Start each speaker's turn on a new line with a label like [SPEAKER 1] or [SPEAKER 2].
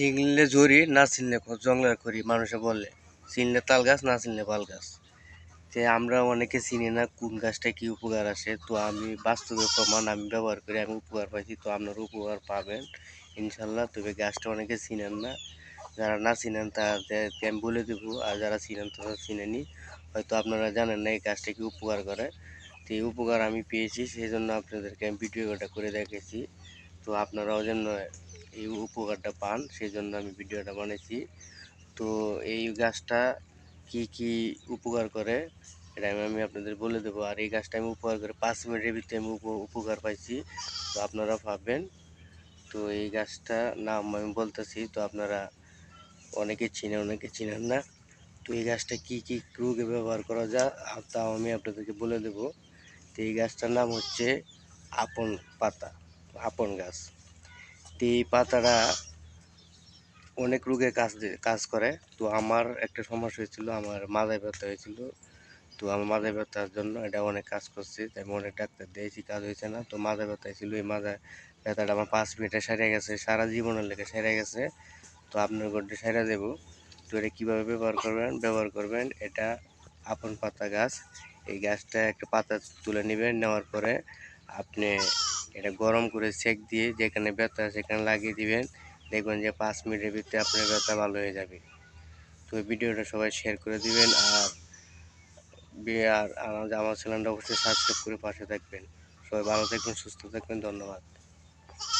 [SPEAKER 1] চিনলে জরি না চিনলে জঙ্গলের খড়ি, মানুষে বলে চিনলে তাল গাছ, না চিনলে পাল গাছ? যে আমরা অনেকে চিনি না কোন গাছটা কি উপকার আসে, তো আমি বাস্তবে প্রমাণ আমি ব্যবহার করি, আমি উপকার পাইছি, তো আপনারা উপকার পাবেন, ইনশাল্লাহ। তবে গাছটা অনেকে চিনেন না, যারা না চিনেন তাদেরকে আমি বলে দেবো, আর যারা চিনেন তারা চিনেনি, হয়তো আপনারা জানেন না এই গাছটা কি উপকার করে। তো এই উপকার আমি পেয়েছি সেই জন্য আপনাদেরকে আমি ভিডিওটা করে দেখেছি তো আপনারাও যেন এই উপকারটা পান সেই জন্য আমি ভিডিওটা বানিয়েছি তো এই গাছটা কি কি উপকার করে, এটা আমি আপনাদের বলে দেবো। আর এই গাছটা আমি উপকার করে পাঁচ মিনিটের ভিতরে আমি উপ- উপকার পাইছি। তো আপনারা ভাববেন, তো এই গাছটা নাম আমি বলতেছি, তো আপনারা অনেকে চিনে অনেকে চিনেন না। তো এই গাছটা কি কি রোগে ব্যবহার করা যায়, আর তাও আমি আপনাদেরকে বলে দেব। তো এই গাছটার নাম হচ্ছে আপন পাতা, আপন গাছ। এই পাতাটা অনেক রোগে কাজ কাজ করে। তো আমার একটা সমস্যা হয়েছিল, আমার মাথায় ব্যথা হয়েছিল। তো আমার মাথায় ব্যথার জন্য এটা অনেক কাজ করছে, তাই আমি অনেক ডাক্তার দিয়েছি কাজ হয়েছে না। তো মাথায় ব্যথা ছিল এই মাথায় ব্যথাটা আমার পাঁচ মিনিটে সেরে গেছে, সারা জীবনের লেগে সেরে গেছে। তো আপনার গড্ডে সেরে দেবো। তো এটা কীভাবে ব্যবহার করবেন? ব্যবহার করবেন এটা আপন পাতা গাছ। এই গাছটা একটা পাতা তুলে নেবেন, নেওয়ার পরে আপনি এটা গরম করে সেক দিয়ে যেখানে ব্যথা সেখানে লাগিয়ে দিবেন। দেখবেন যে পাঁচ মিনিটের ভিতরে আপনার ব্যথা ভালো হয়ে যাবে। তো ভিডিওটা সবাই শেয়ার করে দিবেন আর আর আমার চ্যানেলটা অবশ্যই সাবস্ক্রাইব করে পাশে থাকবেন। সবাই ভালো থাকবেন, সুস্থ থাকবেন, ধন্যবাদ।